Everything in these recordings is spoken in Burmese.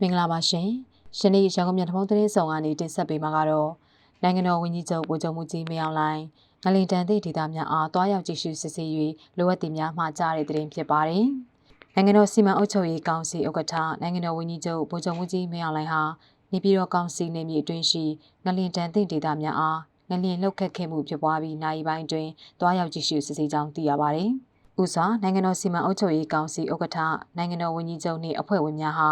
မင်္ဂလာပါရှင်။ယနေ့ရန်ကုန်မြို့ထမုံသတင်းဆောင်ကနေတင်ဆက်ပေးမှာကတော့နိုင်ငံတော်ဝန်ကြီးချုပ်ဗိုလ်ချုပ်မှုကြီးမင်းအောင်လှိုင်ငလင်တန်သည့်ဒေသများအားတွားရောက်ကြည့်ရှုစစ်ဆေး၍လိုအပ်သည့်များမှကြားတဲ့သတင်းဖြစ်ပါတယ်။နိုင်ငံတော်စီမံအုပ်ချုပ်ရေးကောင်စီဥက္ကဋ္ဌနိုင်ငံတော်ဝန်ကြီးချုပ်ဗိုလ်ချုပ်မှုကြီးမင်းအောင်လှိုင်ဟာနေပြည်တော်ကောင်စီနေမြေအတွင်းရှိငလင်တန်သည့်ဒေသများအားငလင်လှုပ်ခတ်ခဲ့မှုဖြစ်ပွားပြီးနိုင်ပိုင်းတွင်တွားရောက်ကြည့်ရှုစစ်ဆေးကြောင်းသိရပါတယ်။ဥစွာနိုင်ငံတော်စီမံအုပ်ချုပ်ရေးကောင်စီဥက္ကဋ္ဌနိုင်ငံတော်ဝန်ကြီးချုပ်နှင့်အဖွဲ့ဝင်များဟာ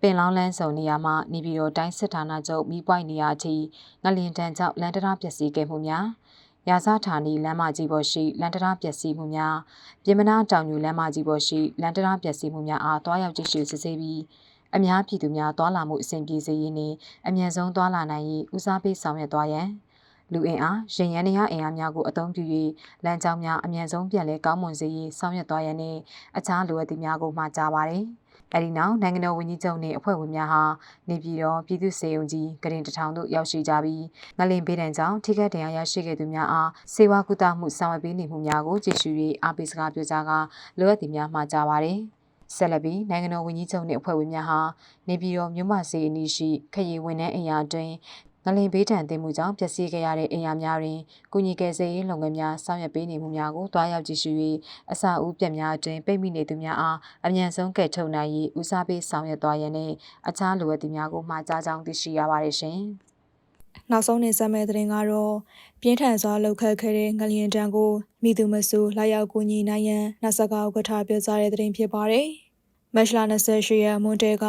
ပင်လောင်းလန်းဆောင်နေရာမှာနေပြည်တော်တိုင်းစစ်ဌာနချုပ်မိပွိုက်နေရာထိငလျင်တန်ကြောင့်လန်တရာပျက်စီးခဲ့မှုများရာဇဌာနီလမ်းမကြီးပေါ်ရှိလန်တရာပျက်စီးမှုများပြင်မနာတောင်ညူလမ်းမကြီးပေါ်ရှိလန်တရာပျက်စီးမှုများအားတွားရောက်ကြည့်ရှုစစ်ဆေးပြီးအများပြည်သူများတွာလာမှုအဆင်ပြေစေရေးနှင့်အမြန်ဆုံးတွာလာနိုင်ရေးဦးစားပေးဆောင်ရွက်သွားရန်လူအင်အားရင်ရန်နေရအင်အားများကိုအသုံးပြု၍လမ်းကြောင်းများအမြန်ဆုံးပြန်လည်ကောင်းမွန်စေရေးဆောင်ရွက်သွားရန်နှင့်အခြားလိုအပ်သည့်များကိုမှာကြားပါသည်။ အဲဒီနောက်နိုင်ငံတော်ဝန်ကြီးချုပ်နှင့်အဖွဲ့ဝင်များဟာနေပြည်တော်ပြည်သူ့စေယုံကြီးကရင်တထောင်သို့ရောက်ရှိကြပြီးငလင်ပေးတံကြောင့်ထိခိုက်ဒဏ်ရာရရှိခဲ့သူများအားစေဝါကုသမှုဆောင်ရွက်ပေးနေမှုများကိုကြည့်ရှု၍အားပေးစကားပြောကြားကလိုအပ်သည့်များမှာကြားပါသည်ဆက်လက်ပြီးနိုင်ငံတော်ဝန်ကြီးချုပ်နှင့်အဖွဲ့ဝင်များဟာနေပြည်တော်မြို့မစေအနီးရှိခရီးဝန်ထမ်းအိမ်ယာတွင် ငလင်ဘေးဒဏ်တင်မှုကြောင့်ပျက်စီးခဲ့ရတဲ့အိမ်ယာများတွင်ကုညီကယ်ဆယ်ရေးလုပ်ငန်းများဆောင်ရွက်ပေးနေမှုများကိုတွားရောက်ကြည့်ရှု၍အစာအုပ်ပြက်များအတွင်ပိတ်မိနေသူများအားအမြန်ဆုံးကယ်ထုတ်နိုင်ရေးဦးစားပေးဆောင်ရွက်သွားရန်နှင့်အခြားလိုအပ်သည့်များကိုမှာကြားကြောင်းသိရှိရပါတယ်ရှင်။နောက်ဆုံးနေဆက်မဲ့တဲ့ရင်ကတော့ပြင်းထန်စွာလှုပ်ခတ်ခဲ့တဲ့ငလျင်တန်းကိုမိသူမဆူလာရောက်ကူညီနိုင်ရန်နဆကာဥက္ကဋ္ဌပြောကြားတဲ့တဲ့ရင်ဖြစ်ပါတယ်။ မတ်လ28ရက်မွန်တဲက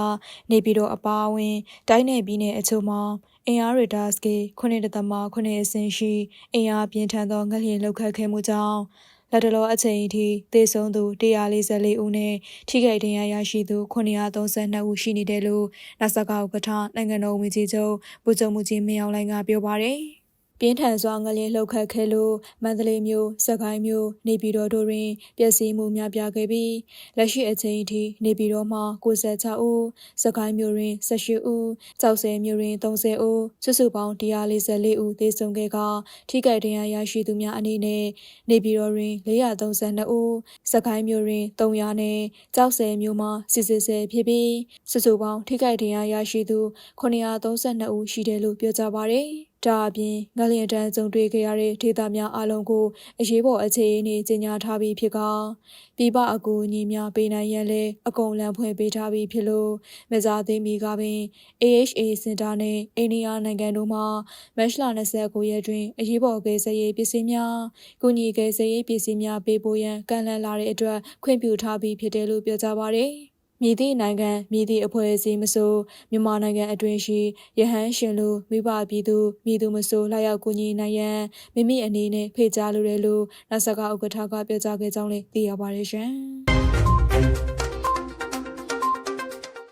နေပြည်တော်အပါအဝင် တိုင်းနယ်ပြည်နယ်အချို့မှာအင်အားရဒါစကေ9.9အဆင့်ရှိအင်အားပြင်းထန်သောငလျင်လှုပ်ခတ်ခဲ့မှုကြောင့်လက်တလောအချိန်အထိသေဆုံးသူ144ဦးနဲ့ထိခိုက်ဒဏ်ရာရရှိသူ932ဦးရှိနေတယ်လို့နဆကဥက္ကဋ္ဌနိုင်ငံတော်ဝန်ကြီးချုပ်ဗိုလ်ချုပ်မှုကြီးမင်းအောင်လှိုင်ကပြောပါတယ်။ ပြင်းထန်စွာငလျင်လှုပ်ခတ်ခဲ့လို့မန္တလေးမြို့၊စကိုင်းမြို့နေပြည်တော်တို့တွင်ပျက်စီးမှုများပြားခဲ့ပြီးလက်ရှိအချိန်အထိနေပြည်တော်မှာ96ဦး၊စကိုင်းမြို့တွင်18ဦး၊ကြောက်စဲမြို့တွင်30ဦးစုစုပေါင်း144ဦးသေဆုံးခဲ့ကထိခိုက်ဒဏ်ရာရရှိသူများအနေနဲ့နေပြည်တော်တွင်432ဦး၊စကိုင်းမြို့တွင်300နဲ့ကြောက်စဲမြို့မှာစစ်စစ်ဆဲဖြစ်ပြီးစုစုပေါင်းထိခိုက်ဒဏ်ရာရရှိသူ932ဦးရှိတယ်လို့ပြောကြားပါရယ်။ ဒါအပြင်ငလျင်တန်းကြုံတွေ့ခဲ့ရတဲ့ဒေသများအလုံးကိုအရေးပေါ်အခြေအနေကြီးညာထားပြီးဖြစ်ကပြည်ပအကူအညီများပေးနိုင်ရန်လည်းအကုန်လန့်ဖွင့်ပေးထားပြီးဖြစ်လို့မစားသေးမီကပင် AHA စင်တာနဲ့အိန္ဒိယနိုင်ငံတို့မှမတ်လ29ရက်တွင်အရေးပေါ်ကယ်ဆယ်ရေးပစ္စည်းများကုညီကယ်ဆယ်ရေးပစ္စည်းများပေးပို့ရန်ကန့်လန့်လာတဲ့အတွက်ခွင့်ပြုထားပြီးဖြစ်တယ်လို့ပြောကြားပါရယ်။ မြည်သည့်နိုင်ငံမြည်သည့်အဖွဲ့အစည်းမဆိုမြန်မာနိုင်ငံအတွင်းရှိရဟန်းရှင်လူမိဘပြည်သူမြည်သူမဆိုလာရောက်ကူညီနိုင်ရန်မိမိအနေနဲ့ဖိတ်ကြားလိုတယ်လို့နဆကဥက္ကဋ္ဌကပြောကြားခဲ့ကြောင်းလည်းသိရပါတယ်ရှင်။